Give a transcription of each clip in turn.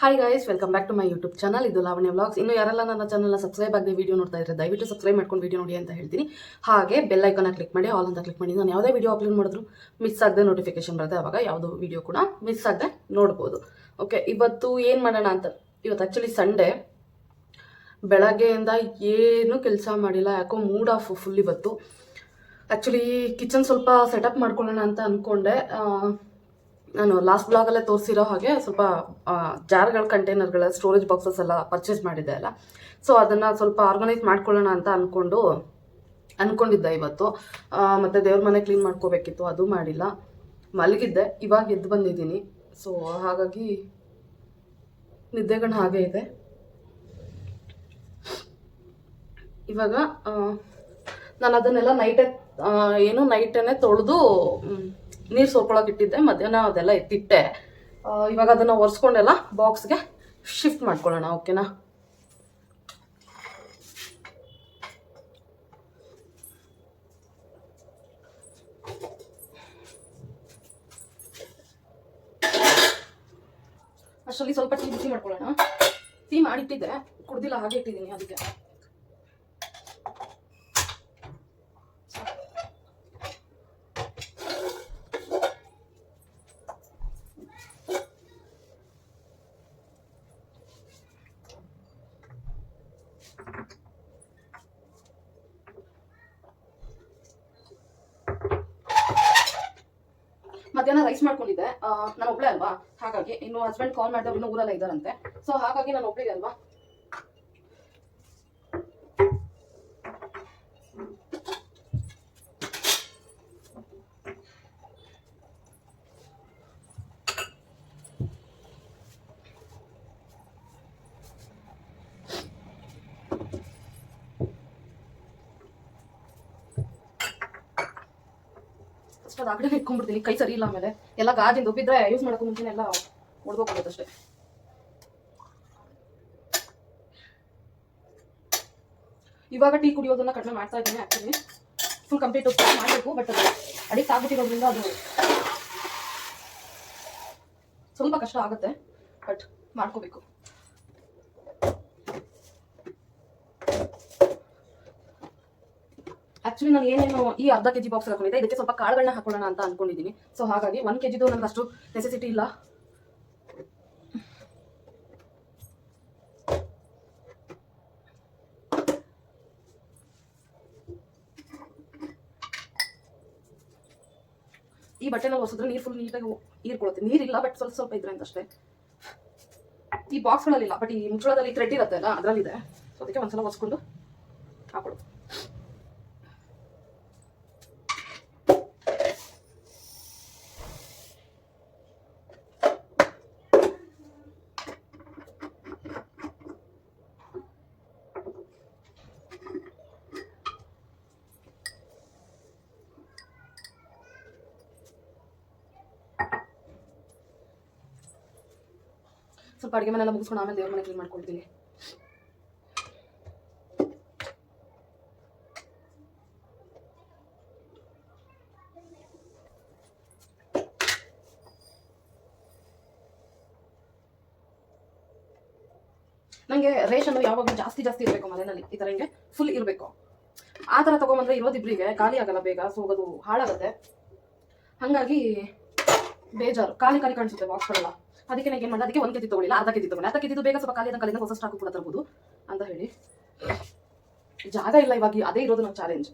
Hi guys welcome back to my YouTube channel ಇದು Lavanya vlogs ಇನ್ನು ಯಾರೆಲ್ಲ ನನ್ನ ಚಾನಲ್ನ ಸಬ್ಸ್ಕ್ರೈಬ್ ಆಗದೆ ವಿಡಿಯೋ ನೋಡ್ತಾ ಇದ್ರೆ ದಯವಿಟ್ಟು ಸಬ್ಸ್ಕ್ರೈಬ್ ಮಾಡ್ಕೊಂಡು ವೀಡಿಯೋ ನೋಡಿ ಅಂತ ಹೇಳ್ತೀನಿ. ಹಾಗೆ ಬೆಲ್ ಐಕನ್ನ ಕ್ಲಿಕ್ ಮಾಡಿ ಆಲ್ ಅಂತ ಕ್ಲಿಕ್ ಮಾಡಿ. ನಾನು ಯಾವುದೇ ವೀಡಿಯೋ ಅಪ್ಲೋಡ್ ಮಾಡಿದ್ರು ಮಿಸ್ ಆಗದೆ ನೋಟಿಫಿಕೇಶನ್ ಬರುತ್ತೆ. ಅವಾಗ ಯಾವುದೋ ವಿಡಿಯೋ ಕೂಡ ಮಿಸ್ ಆಗದೆ ನೋಡ್ಬೋದು. ಓಕೆ ಇವತ್ತು ಏನು ಮಾಡೋಣ ಅಂತ? ಇವತ್ತು ಆ್ಯಕ್ಚುಲಿ ಸಂಡೇ ಬೆಳಗ್ಗೆಯಿಂದ ಏನೂ ಕೆಲಸ ಮಾಡಿಲ್ಲ. ಯಾಕೋ ಮೂಡ್ ಆಫ್ ಫುಲ್ ಇವತ್ತು. ಆ್ಯಕ್ಚುಲಿ ಕಿಚನ್ ಸ್ವಲ್ಪ ಸೆಟಪ್ ಮಾಡ್ಕೊಳ್ಳೋಣ ಅಂತ ಅಂದ್ಕೊಂಡೆ ನಾನು ಲಾಸ್ಟ್ ಬ್ಲಾಗಲ್ಲೇ ತೋರಿಸಿರೋ ಹಾಗೆ ಸ್ವಲ್ಪ ಜಾರ್ಗಳ ಕಂಟೈನರ್ಗಳ ಸ್ಟೋರೇಜ್ ಬಾಕ್ಸಸ್ ಎಲ್ಲ ಪರ್ಚೇಸ್ ಮಾಡಿದ್ದೆ ಅಲ್ಲ. ಸೊ ಅದನ್ನು ಸ್ವಲ್ಪ ಆರ್ಗನೈಸ್ ಮಾಡ್ಕೊಳ್ಳೋಣ ಅಂತ ಅಂದ್ಕೊಂಡು ಅಂದ್ಕೊಂಡಿದ್ದೆ ಇವತ್ತು. ಮತ್ತು ದೇವ್ರ ಮನೆ ಕ್ಲೀನ್ ಮಾಡ್ಕೋಬೇಕಿತ್ತು, ಅದು ಮಾಡಿಲ್ಲ. ಮಲಗಿದ್ದೆ, ಇವಾಗ ಎದ್ದು ಬಂದಿದ್ದೀನಿ. ಸೊ ಹಾಗಾಗಿ ನಿದ್ದೆಗಣ್ಣು ಹಾಗೆ ಇದೆ. ಇವಾಗ ನಾನು ಅದನ್ನೆಲ್ಲ ನೈಟೇ ಏನು ನೈಟೇ ತೊಳೆದು ನೀರು ಸೋರ್ಕೊಳಕ್ಕೆ ಇಟ್ಟಿದ್ದೆ, ಮಧ್ಯಾಹ್ನ ಅದೆಲ್ಲ ಎತ್ತಿಟ್ಟೆ. ಇವಾಗ ಅದನ್ನು ಒರೆಸ್ಕೊಂಡೆಲ್ಲ ಬಾಕ್ಸ್ಗೆ ಶಿಫ್ಟ್ ಮಾಡ್ಕೊಳ್ಳೋಣ ಓಕೆನಾ ಅಷ್ಟರಲ್ಲಿ ಸ್ವಲ್ಪ ಟೀ ಬಿಸಿ ಮಾಡ್ಕೊಳ್ಳೋಣ. ಟೀ ಮಾಡಿಟ್ಟಿದ್ದೆ, ಕುಡ್ದಿಲ್ಲ, ಹಾಗೆ ಇಟ್ಟಿದ್ದೀನಿ ಅದಕ್ಕೆ. ಮಧ್ಯಾಹ್ನ ರೈಸ್ ಮಾಡ್ಕೊಂಡಿದ್ದೆ. ನಾನು ಒಬ್ಳೆ ಅಲ್ವಾ? ಹಾಗಾಗಿ ಇನ್ನು ಹಸ್ಬೆಂಡ್ ಕಾಲ್ ಮಾಡಿದ್ರು ಇನ್ನೂ ಊರಲ್ಲ ಇದ್ದಾರಂತೆ. ಸೊ ಹಾಗಾಗಿ ನಾನು ಒಬ್ಳಿಗೆ ಅಲ್ವಾ? ಫಸ್ಟ್ ಅದು ಆಗಲೇ ಇಟ್ಕೊಂಡ್ಬಿಡ್ತೀನಿ ಕೈ ಸರಿ ಇಲ್ಲ ಆಮೇಲೆ. ಎಲ್ಲ ಗಾಜಿಂದು ಬಿದ್ದರೆ ಯೂಸ್ ಮಾಡೋಕ್ಕೂ ಮುಂಚೆನೆ ಎಲ್ಲ ಒಡ್ದೋಗ್ಬಿಡುತ್ತೆ ಅಷ್ಟೇ ಇವಾಗ ಟೀ ಕುಡಿಯೋದನ್ನ ಕಡಿಮೆ ಮಾಡ್ತಾ ಇದ್ದೀನಿ ಆ್ಯಕ್ಚುಲಿ ಫುಲ್ ಕಂಪ್ಲೀಟ್ ಮಾಡಬೇಕು ಬಟ್ ಅಡಿಕ್ಟ್ ಆಗ್ಬಿಟ್ಟಿರೋದ್ರಿಂದ ಅದು ಸ್ವಲ್ಪ ಕಷ್ಟ ಆಗುತ್ತೆ ಬಟ್ ಮಾಡ್ಕೋಬೇಕು. ಆಕ್ಚುಲಿ ನಾನು ಏನೇನು ಈ ಅರ್ಧ ಕೆಜಿ ಬಾಕ್ಸ್ ಹಾಕೊಂಡಿದ್ದೆ. ಇದಕ್ಕೆ ಸ್ವಲ್ಪ ಕಾಳುಗಳನ್ನ ಹಾಕೊಳ್ಳೋಣ ಅಂತ ಅನ್ಕೊಂಡಿದ್ದೀನಿ ಸೊ ಹಾಗಾಗಿ ಒನ್ ಕೆಜಿದು ನನಗೆ ಅಷ್ಟು ನೆಸೆಸಿಟಿ ಇಲ್ಲ. ಈ ಬಟ್ಟೆನ ಒರೆಸಿದ್ರೆ ನೀರು ಫುಲ್ ನೀಟಾಗಿ ಈರ್ಕೊಳ್ತೀನಿ ನೀರಿಲ್ಲ ಬಟ್ ಸ್ವಲ್ಪ ಸ್ವಲ್ಪ ಇದ್ರೆ ಅಂತ ಅಷ್ಟೇ. ಈ ಬಾಕ್ಸ್ಗಳಲ್ಲಿಲ್ಲ ಬಟ್ ಈ ಮುಚ್ಚಳದಲ್ಲಿ ಥ್ರೆಡ್ ಇರುತ್ತೆ ಅಲ್ಲ, ಅದರಲ್ಲಿದೆ. ಸೊ ಅದಕ್ಕೆ ಒಂದ್ಸಲ ಒರೆಸ್ಕೊಂಡು ಅಡುಗೆ ಮನೆಲ್ಲ ಮುಗಿಸ್ಕೊಂಡು ಆಮೇಲೆ ದೇವ್ರ ಮನೆ ಕ್ಲೀನ್ ಮಾಡ್ಕೊಳ್ತೀನಿ ನನಗೆ ರೇಷನ್ ಯಾವಾಗಲೂ ಜಾಸ್ತಿ ಜಾಸ್ತಿ ಇರಬೇಕು ಮನೆಯಲ್ಲಿ, ಈ ಥರ ಹಿಂಗೆ ಫುಲ್ ಇರಬೇಕು. ಆ ಥರ ತೊಗೊಂಬಂದ್ರೆ ಇರೋದಿಬ್ರಿಗೆ ಖಾಲಿ ಆಗಲ್ಲ ಬೇಗ ಸೊ ಅದು ಹಾಳಾಗುತ್ತೆ. ಹಾಗಾಗಿ ಬೇಜಾರು, ಖಾಲಿ ಖಾಲಿ ಕಾಣಿಸುತ್ತೆ ಬಾಕ್ಸ್ಗಳೆಲ್ಲ ಅದಕ್ಕೆ ನಾನು ಏನು ಮಾಡಿದೆ? ಅದಕ್ಕೆ ಒಂದು ಕೆಜಿ ತೊಗೊಳ್ಳಿಲ್ಲ, ಅರ್ಧ ಕೆಜಿ ತೊಗೊಂಡೆ ಅರ್ಧ ಕೆಜಿದು ಬೇಗ ಸ್ವಲ್ಪ ಖಾಲಿ ಕಲಿಂದ ಹೊಸ ಸ್ಟಾಕು ಕೂಡ ತರ್ಬೋದು. ಅಂತ ಹೇಳಿ. ಜಾಗ ಇಲ್ಲ ಇವಾಗ, ಅದೇ ಇರೋದು ನಮ್ಮ ಚಾಲೆಂಜ್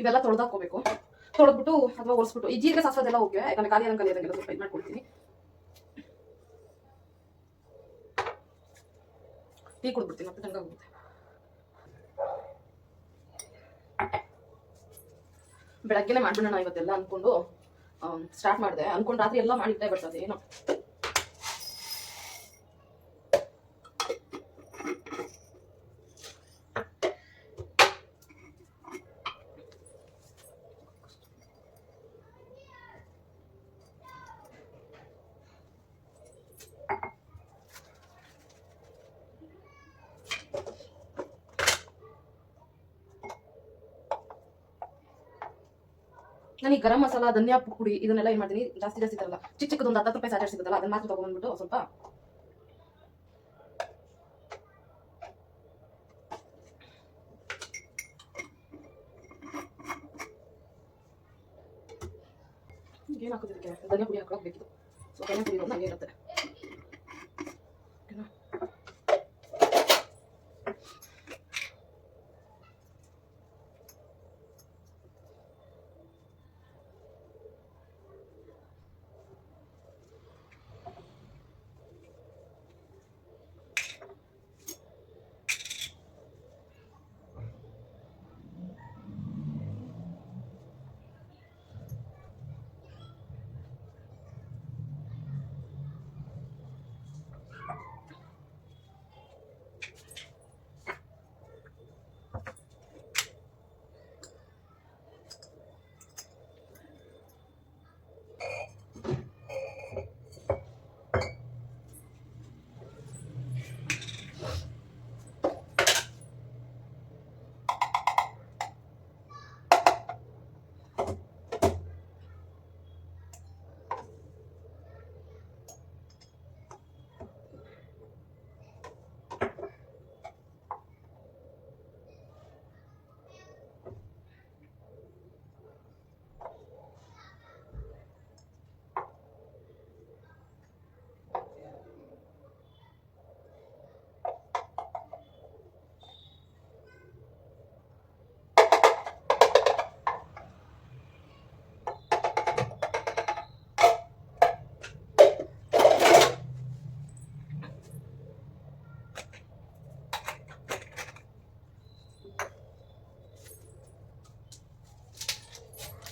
ಇವೆಲ್ಲ ತೊಳೆದಾಕೋಬೇಕು ತೊಳೆದ್ಬಿಟ್ಟು ಅಥವಾ ಒರೆಸ್ಬಿಟ್ಟು, ಈ ಜೀರಿಗೆ ಸಾಸೋದೆಲ್ಲ ಓಕೆ, ಯಾಕಂದ್ರೆ ಖಾಲಿ ಅನ್ನ ಕಲಿಯೋದಂಗೆಲ್ಲ ಸ್ವಲ್ಪ ಇದು ಮಾಡ್ಕೊಡ್ತೀನಿ. ಟೀ ಕೊಡ್ಬಿಡ್ತೀನಿ ಮತ್ತೆ ತಣ್ಣಗಾಗುತ್ತೆ ಬೆಳಗ್ಗೆನೆ ಮಾಡ್ಬಿಡೋಣ ಇವತ್ತೆಲ್ಲ ಅನ್ಕೊಂಡು ಸ್ಟಾರ್ಟ್ ಮಾಡಿದೆ. ಅನ್ಕೊಂಡು ರಾತ್ರಿ ಎಲ್ಲ ಮಾಡಿದ್ದೆ ಬರ್ತದೆ ಅದೇನೋ ನನಗೆ ಗರಂ ಮಸಾಲ, ಧನಿಯಾ ಪುಡಿ ಇದನ್ನೆಲ್ಲ ಏನು ಮಾಡ್ತೀನಿ? ಜಾಸ್ತಿ ಜಾಸ್ತಿ ತರಲ್ಲ. ಚಿಕ್ಕ ಚಿಕ್ಕದೊಂದು ಹತ್ತು ರೂಪಾಯಿ ಸಾಧ್ಯ ಸಿಗುತ್ತಲ್ಲ ಅದನ್ನ ಮಾತ್ರ ತಗೊಂಡ್ಬಂದ್ಬಿಟ್ಟು ಸ್ವಲ್ಪ ಏನು ಹಾಕೋದಕ್ಕೆ ಧನಿಯಾ ಪುಡಿ ಹಾಕೋಕೆ ಬೇಕಿತ್ತು ಸೊ ಧನಿಯಾ ಪುಡಿ ಒಂದು ಹಂಗೆ ಇರುತ್ತೆ ಓಕೆನಾ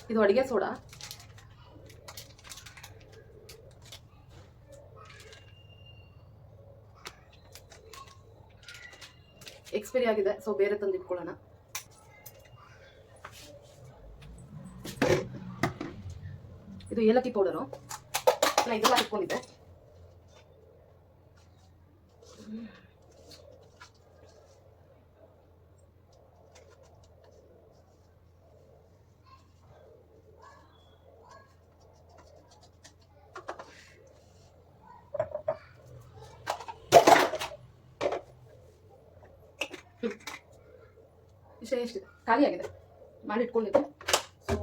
ಇದು ಅಡುಗೆ ಸೋಡಾ. ಎಕ್ಸ್ಪೈರಿ ಆಗಿದೆ ಸೊ ಬೇರೆ ತಂದು ಇಟ್ಕೊಳ್ಳೋಣ ಇದು ಏಲಕ್ಕಿ ಪೌಡರು ಇದೆಲ್ಲ ಇಟ್ಕೊಂಡಿದ್ದೆ ಇಷ್ಟೇ ಎಷ್ಟಿದೆ ಖಾಲಿ ಆಗಿದೆ. ಮಾಡಿ ಇಟ್ಕೊಂಡಿದ್ದೆ ಸೊ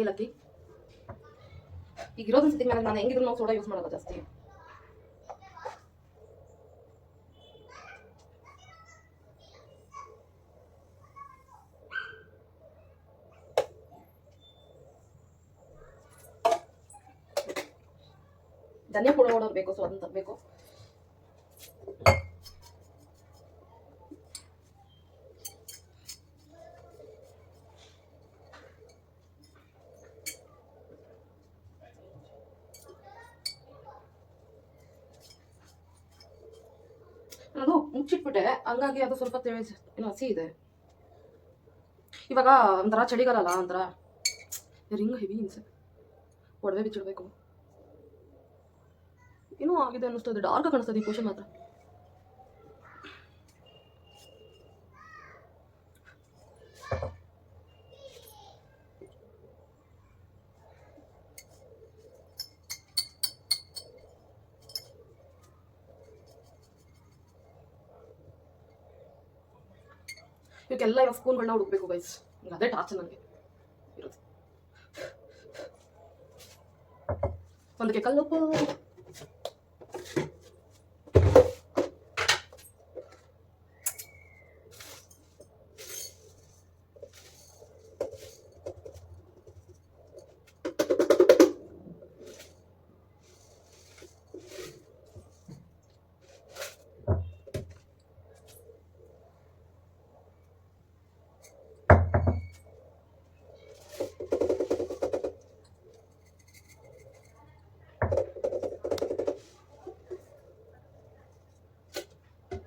ಏಲಕ್ಕಿ ಈಗ ಇರೋದನ್ನ ಮೇಲೆ ನಾನು ಹೆಂಗಿದ್ರು ನಾವು ಸೋಡಾ ಯೂಸ್ ಮಾಡೋದು ಜಾಸ್ತಿ ಧನಿಯಾ ಪೌಡರ್ ಬೇಕು ಸೊ ಅದನ್ನ ತರಬೇಕು ಅದು ಮುಚ್ಚಿಟ್ಬಿಟ್ಟೆ. ಹಂಗಾಗಿ ಅದು ಸ್ವಲ್ಪ ತಿಳಿ ಏನೋ ಹಸಿ ಇದೆ. ಇವಾಗ ಒಂಥರ ಚಳಿಗಾಲಲ್ಲ ಒಂಥರ ರಿಂಗ್ ಹೆವಿ ಅನ್ಸುತ್ತೆ. ಒಡವೆ ಬಿಚ್ಚಿಡ್ಬೇಕು. ಏನೋ ಆಗಿದೆ ಅನ್ನಿಸ್ತದೆ ಡಾರ್ಕ್ ಕಾಣಿಸ್ತದೆ ಈ ಪೋಷನ್ ಮಾತ್ರ. ಇವಕ್ಕೆಲ್ಲ ಇವಾಗ ಸ್ಪೂನ್ಗಳನ್ನ ಹುಡುಕ್ಬೇಕು ಗೈಸ್ ಅದೇ ಟಾರ್ಚ್ ನನಗೆ ಇರೋದು. ಒಂದಕ್ಕೆ ಕಲ್ಲುಪ್ಪು.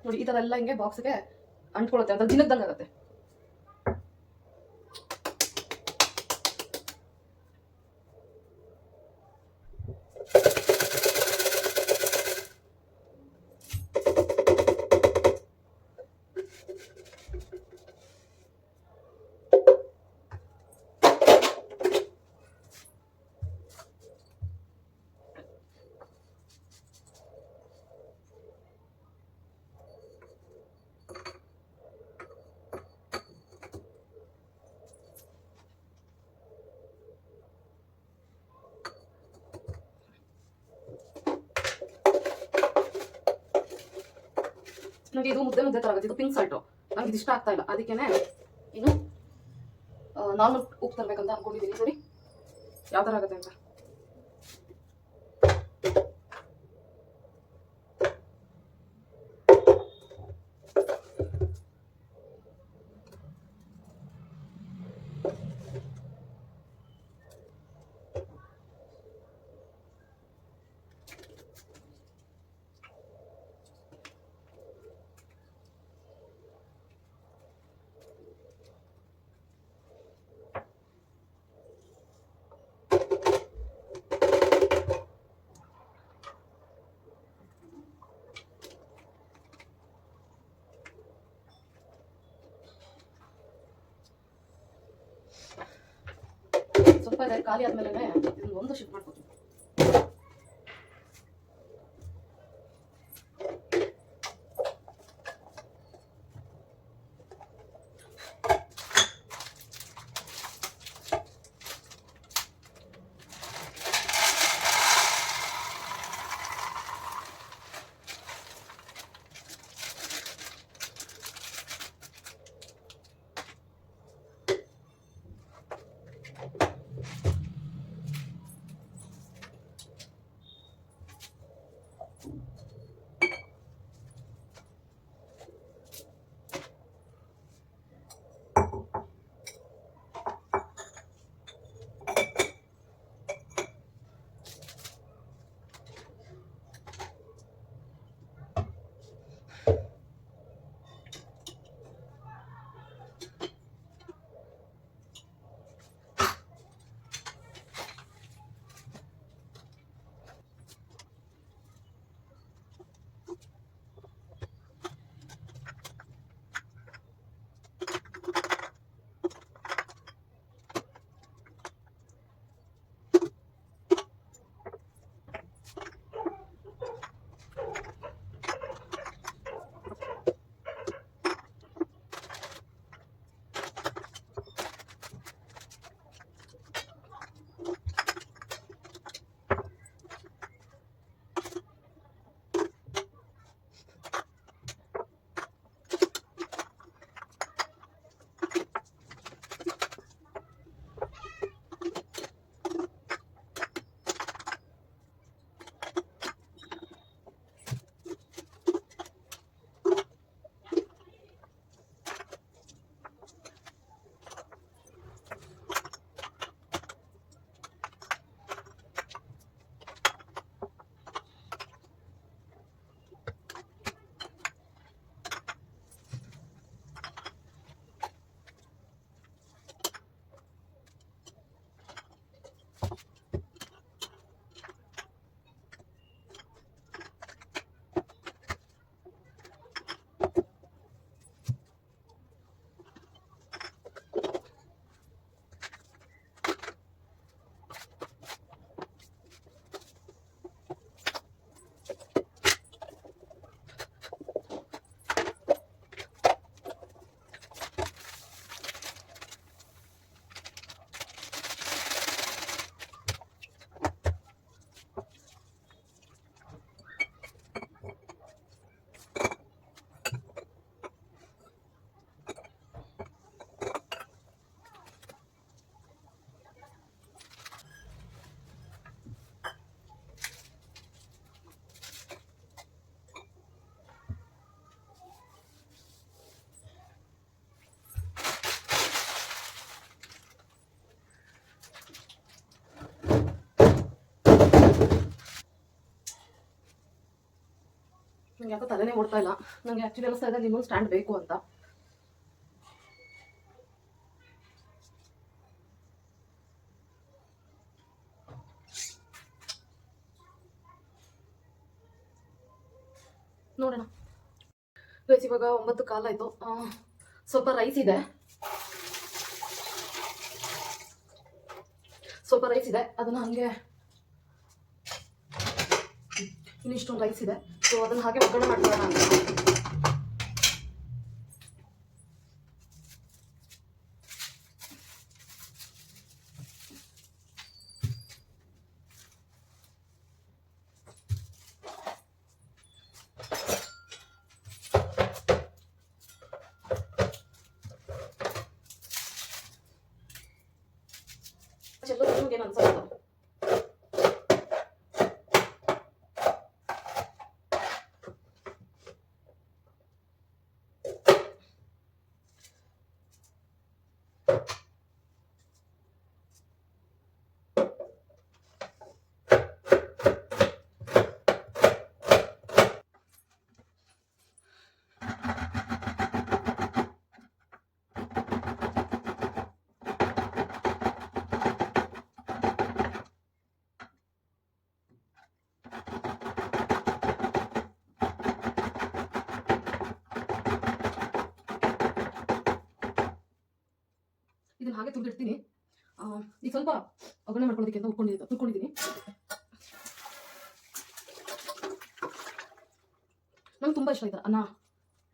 ನೋಡಿ ಈ ಥರ ಎಲ್ಲ ಹಿಂಗೆ ಬಾಕ್ಸ್ಗೆ ಅಂಟ್ಕೊಳುತ್ತೆ. ಅದ್ರ ದಿನದಂಗೆ ಆಗುತ್ತೆ ನನಗೆ ಇದು ಮುದ್ದೆ ಮುದ್ದೆ ತರಗತಿ ಇದು ಪಿಂಕ್ ಸಾಲ್ಟು ನನಗೆ ಇದು ಇಷ್ಟ ಆಗ್ತಾ ಇಲ್ಲ. ಅದಕ್ಕೇನೆ ಇನ್ನು ನಾರ್ಮಲ್ ಉಪ್ಪು ತರಬೇಕಂತ ಅನ್ಕೊಂಡಿದ್ದೀನಿ. ನೋಡಿ ಯಾವ ಥರ ಆಗುತ್ತೆ ಅಂತ? ಸ್ವಲ್ಪ ಖಾಲಿ ಆದ್ಮೇಲೆ ಒಂದು ಶಿಫ್ಟ್ ಮಾಡ್ಕೊತೀನಿ. ನಂಗೆ ಯಾಕೋ ತಲೆನೇ ಓಡ್ತಾ ಇಲ್ಲ. ನಂಗೆ ಆ್ಯಕ್ಚುಲಿ ಅನಿಸ್ತಾ ಇದೆ ಇನ್ನೊಂದು ಸ್ಟ್ಯಾಂಡ್ ಬೇಕು ಅಂತ. ನೋಡೋಣ. ಗೈಸ್, ಇವಾಗ ಒಂಬತ್ತು ಕಾಲ ಆಯಿತು. ಸ್ವಲ್ಪ ರೈಸ್ ಇದೆ. ಸ್ವಲ್ಪ ರೈಸ್ ಇದೆ. ಅದನ್ನು ಹಂಗೆ ಇನ್ನಿಷ್ಟೊಂದು ರೈಸ್ ಇದೆ. ಸೊ ಅದನ್ನು ಹಾಗೆ ಒಗ್ಗರಣೆ ಮಾಡ್ಕೊಳ್ಳೋಣ ಅಂತ ಚಲೋ ನಿಮ್ಗೆ ಏನು ಅನ್ಸಲ್ಲ ಇದನ್ನ ಹಾಗೆ ತುರ್ದಿಡ್ತೀನಿ ಈಗ ಸ್ವಲ್ಪ ಒಗ್ಗರಣೆ ಮಾಡ್ಕೊಳ್ಳೋದಕ್ಕೆ ಅಂತ ಉಟ್ಕೊಂಡಿದ್ದೀನಿ ತುರ್ಕೊಂಡಿದ್ದೀನಿ ನಂಗೆ ತುಂಬ ಇಷ್ಟ ಆಯ್ತು ಅನ್ನ.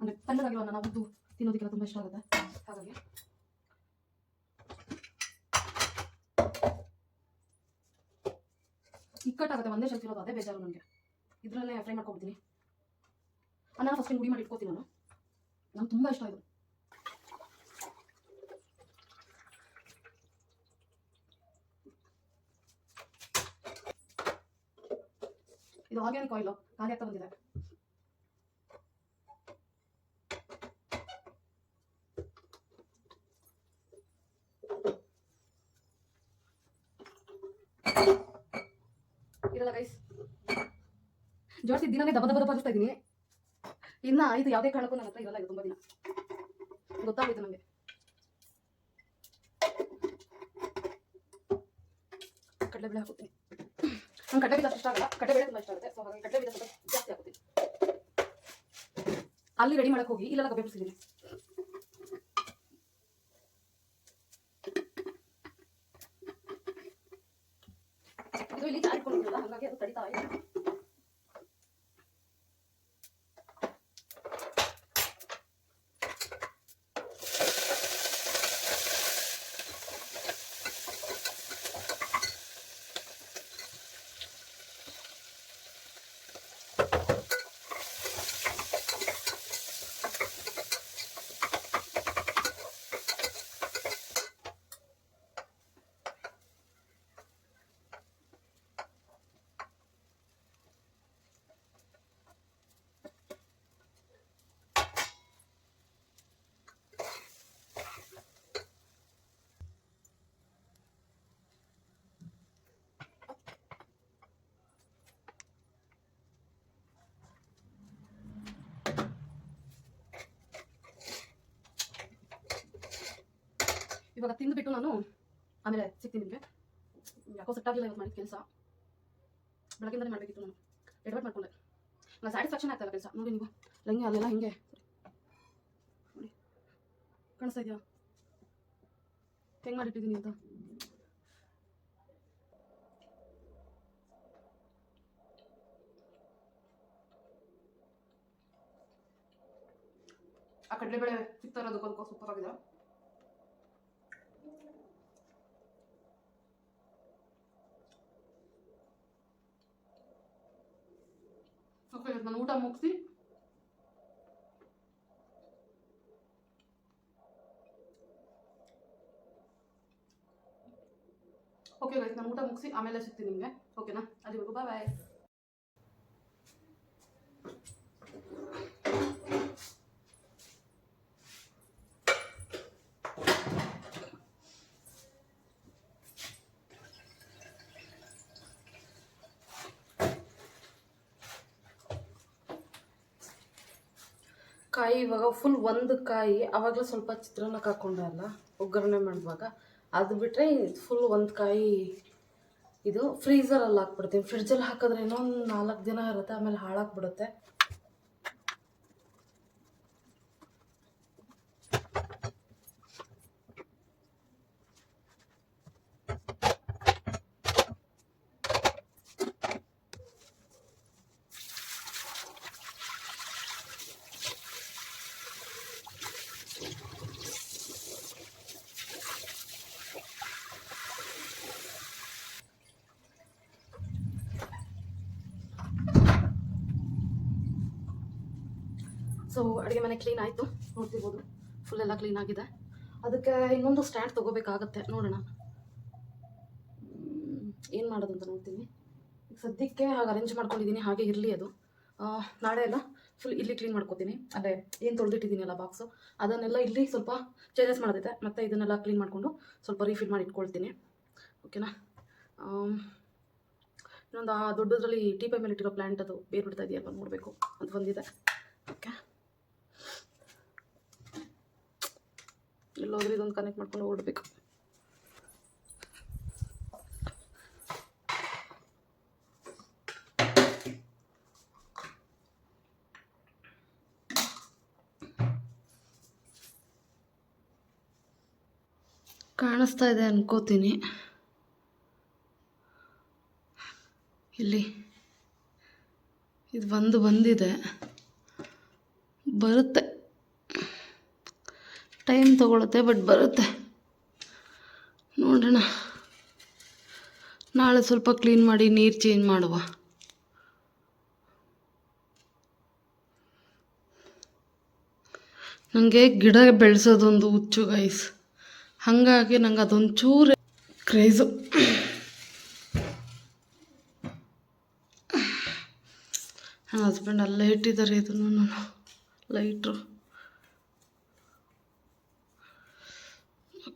ಅಂದರೆ ತಣ್ಣಗಾಗಿರೋ ಅನ್ನ ಉದ್ದು ತಿನ್ನೋದಕ್ಕೆಲ್ಲ ತುಂಬ ಇಷ್ಟ ಆಗುತ್ತೆ. ಹಾಗಾಗಿ. ಇಕ್ಕಟ್ಟಾಗುತ್ತೆ, ಒಂದೇ ಶೆಲ್ಫ್ ಇರೋದು, ಅದೇ ಬೇಜಾರು ನನಗೆ. ಇದರಲ್ಲೇ ಫ್ರೈ ಮಾಡ್ಕೊಬಿಡ್ತೀನಿ ಅನ್ನ ಫಸ್ಟ್ ಗುಡಿ ಮಾಡಿ ಇಟ್ಕೋತೀನಿ ನಾನು. ನಂಗೆ ತುಂಬ ಇಷ್ಟ ಆಯಿತು. ಇದು ಆರ್ಗ್ಯಾನಿಕ್ ಆಯಿಲ್ ಖಾಲಿ ಆಗ್ತಾ ಬಂದಿದೆ. ಇರಲ್ಲ ಗೈಸ್ ಜೋಡಿಸಿ ದಿನನೇ ದಬ ದಬ ದಬ ಇದ್ದೀನಿ. ಇನ್ನ ಇದು ಯಾವುದೇ ಕಾರಣಕ್ಕೂ ನನ್ನ ಹತ್ರ ಇರಲ್ಲ, ಇದು ತುಂಬ ದಿನ. ಗೊತ್ತಾಗೋಯ್ತು ನನಗೆ ಕಡಲೆಬೇಳೆ ಹಾಕುತ್ತೀನಿ ನಂಗೆ ಕಡಲೆ ಬೀಜ ಇಷ್ಟ ಆಗಲ್ಲ. ಕಡಲೆಬೇಳೆ ತುಂಬ ಇಷ್ಟ ಆಗುತ್ತೆ. ಸೊ ಹಾಗಾಗಿ ಕಡಲೆ ಬೀಜ ಸ್ವಲ್ಪ ಜಾಸ್ತಿ ಆಗುತ್ತೆ ಅಲ್ಲಿ ರೆಡಿ ಮಾಡಕ್ಕೆ ಹೋಗಿ ಇಲ್ಲೆಲ್ಲ ಗಬ್ಬೆ ಬಿಡಿಸಿದ್ದೀನಿ ಇದು ಇಲ್ಲಿ ಜಾರಿಕೊಂಡಿರಲ್ಲ ಹಾಗಾಗಿ ಅದು ತಡಿತಾ ಇದೆ ಇವಾಗ ತಿಂದುಬಿಟ್ಟು ನಾನು ಆಮೇಲೆ ಸಿಗ್ತೀನಿ ನಿಮಗೆ. ಯಾಕೋ ಸೆಟ್ ಆಗಿಲ್ಲ ಇವತ್ತು ಮಾಡಿದ ಕೆಲಸ. ಬೆಳಗ್ಗೆಯಿಂದಲೇ ಮಾಡಬೇಕಿತ್ತು ನಾನು. ಎಡವಟ್ ಮಾಡ್ಕೊಂಡೆ. ನಾನು ಸ್ಯಾಟಿಸ್ಫ್ಯಾಕ್ಷನ್ ಆಗ್ತಾಯಿಲ್ಲ ಕೆಲಸ. ನೋಡಿ ನೀವು. ಲಂಗೆ ಅಲ್ಲೆಲ್ಲ ಹಿಂಗೆ. ನೋಡಿ. ಕಾಣಿಸ್ತಾ ಇದೆಯಾ? ಹೆಂಗೆ ಮಾಡಿಟ್ಟಿದ್ದೀನಿ ಅಂತ? ಆ ಕಡಲೆಬೇಳೆ ಸಿಗ್ತಾ ಇರೋದಕ್ಕೂ ಅದಕ್ಕೂ ಸೂಪರ್ ಆಗಿದೆ. ಓಕೆ ನಾನು ಊಟ ಮುಗಿಸಿ ಓಕೆ ಗೈಸ್ ನಾನು ಊಟ ಮುಗಿಸಿ ಆಮೇಲೆ ಸಿಗ್ತೀನಿ ನಿಮಗೆ ಓಕೆನಾ ಅಲ್ಲಿವರೆಗೂ ಬಾಯ್ ಬಾಯ್ ಕಾಯಿ, ಇವಾಗ ಫುಲ್ ಒಂದು ಕಾಯಿ ಆವಾಗಲೇ ಸ್ವಲ್ಪ ಚಿತ್ರಾನ್ನಕ್ಕೆ ಹಾಕೊಂಡೆ ಅಲ್ಲ, ಒಗ್ಗರಣೆ ಮಾಡುವಾಗ, ಅದು ಬಿಟ್ಟರೆ ಫುಲ್ ಒಂದು ಕಾಯಿ ಇದು ಫ್ರೀಝರಲ್ಲಿ ಹಾಕ್ಬಿಡ್ತೀನಿ. ಫ್ರಿಡ್ಜಲ್ಲಿ ಹಾಕಿದ್ರೆ ಇನ್ನೊಂದು ನಾಲ್ಕು ದಿನ ಇರುತ್ತೆ, ಆಮೇಲೆ ಹಾಳಾಗ್ಬಿಡುತ್ತೆ. ಸೊ ಅಡುಗೆ ಮನೆ ಕ್ಲೀನ್ ಆಯಿತು ನೋಡ್ತಿರ್ಬೋದು ಫುಲ್ ಎಲ್ಲ ಕ್ಲೀನ್ ಆಗಿದೆ. ಅದಕ್ಕೆ ಇನ್ನೊಂದು ಸ್ಟ್ಯಾಂಡ್ ತೊಗೋಬೇಕಾಗತ್ತೆ, ನೋಡೋಣ. ಏನು ಮಾಡೋದು ಅಂತ ನೋಡ್ತೀನಿ. ಸದ್ಯಕ್ಕೆ ಹಾಗೆ ಅರೇಂಜ್ ಮಾಡ್ಕೊಂಡಿದ್ದೀನಿ ಹಾಗೆ ಇರಲಿ ಅದು. ನಾಳೆ ಎಲ್ಲ ಫುಲ್ ಇಲ್ಲಿ ಕ್ಲೀನ್ ಮಾಡ್ಕೋತೀನಿ. ಅದೇ, ಏನು ತೊಳೆದಿಟ್ಟಿದ್ದೀನಲ್ಲ ಬಾಕ್ಸು ಅದನ್ನೆಲ್ಲ ಇಲ್ಲಿ ಸ್ವಲ್ಪ ಚೇಂಜಸ್ ಮಾಡೋದಿದೆ ಮತ್ತು ಇದನ್ನೆಲ್ಲ ಕ್ಲೀನ್ ಮಾಡಿಕೊಂಡು ಸ್ವಲ್ಪ ರೀಫಿಲ್ ಮಾಡಿ ಇಟ್ಕೊಳ್ತೀನಿ. ಓಕೆನಾ ಇನ್ನೊಂದು ಆ ದೊಡ್ಡದ್ರಲ್ಲಿ ಟೀ ಪೈ ಮೇಲೆ ಇಟ್ಟಿರೋ ಪ್ಲ್ಯಾಂಟ್ ಅದು ಬೇರೆ ಬಿಡ್ತಾ ಇದೆಯಲ್ಲ ನೋಡಬೇಕು ಅಂತ ಬಂದಿದೆ ಓಕೆ ಎಲ್ಲೋದ್ರೆ ಇದೊಂದು ಕನೆಕ್ಟ್ ಮಾಡ್ಕೊಂಡು ಓಡಬೇಕು. ಕಾಣಿಸ್ತಾ ಇದೆ ಅನ್ಕೋತೀನಿ. ಇಲ್ಲಿ ಇದು ಒಂದು ಬಂದಿದೆ. ಬರುತ್ತೆ. ಟೈಮ್ ತೊಗೊಳುತ್ತೆ ಬಟ್ ಬರುತ್ತೆ. ನೋಡೋಣ. ನಾಳೆ ಸ್ವಲ್ಪ ಕ್ಲೀನ್ ಮಾಡಿ ನೀರು ಚೇಂಜ್ ಮಾಡುವ. ನನಗೆ ಗಿಡ ಬೆಳೆಸೋದೊಂದು ಹುಚ್ಚು ಗೈಸ್ ಹಾಗಾಗಿ ನಂಗೆ ಅದೊಂದು ಚೂರು ಕ್ರೇಜು ನನ್ನ ಹಸ್ಬೆಂಡ್ ಅಲ್ಲೇ ಇಟ್ಟಿದ್ದಾರೆ ಇದನ್ನು ನಾನು. ಲೈಟ್ರು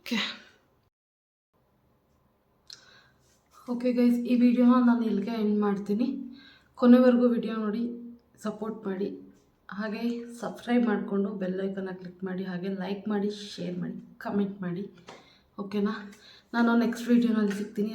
ಓಕೆ ಓಕೆ ಗೈಸ್ ಈ ವಿಡಿಯೋನ ನಾನು ಇಲ್ಲಿಗೆ ಎಂಡ್ ಮಾಡ್ತೀನಿ. ಕೊನೆವರೆಗೂ ವಿಡಿಯೋ ನೋಡಿ ಸಪೋರ್ಟ್ ಮಾಡಿ. ಹಾಗೆ ಸಬ್ಸ್ಕ್ರೈಬ್ ಮಾಡಿಕೊಂಡು ಬೆಲ್ಲೈಕನ್ನ ಕ್ಲಿಕ್ ಮಾಡಿ, ಹಾಗೆ ಲೈಕ್ ಮಾಡಿ ಶೇರ್ ಮಾಡಿ ಕಮೆಂಟ್ ಮಾಡಿ. ಓಕೆನಾ ನಾನು ನೆಕ್ಸ್ಟ್ ವೀಡಿಯೋನಲ್ಲಿ ಸಿಗ್ತೀನಿ.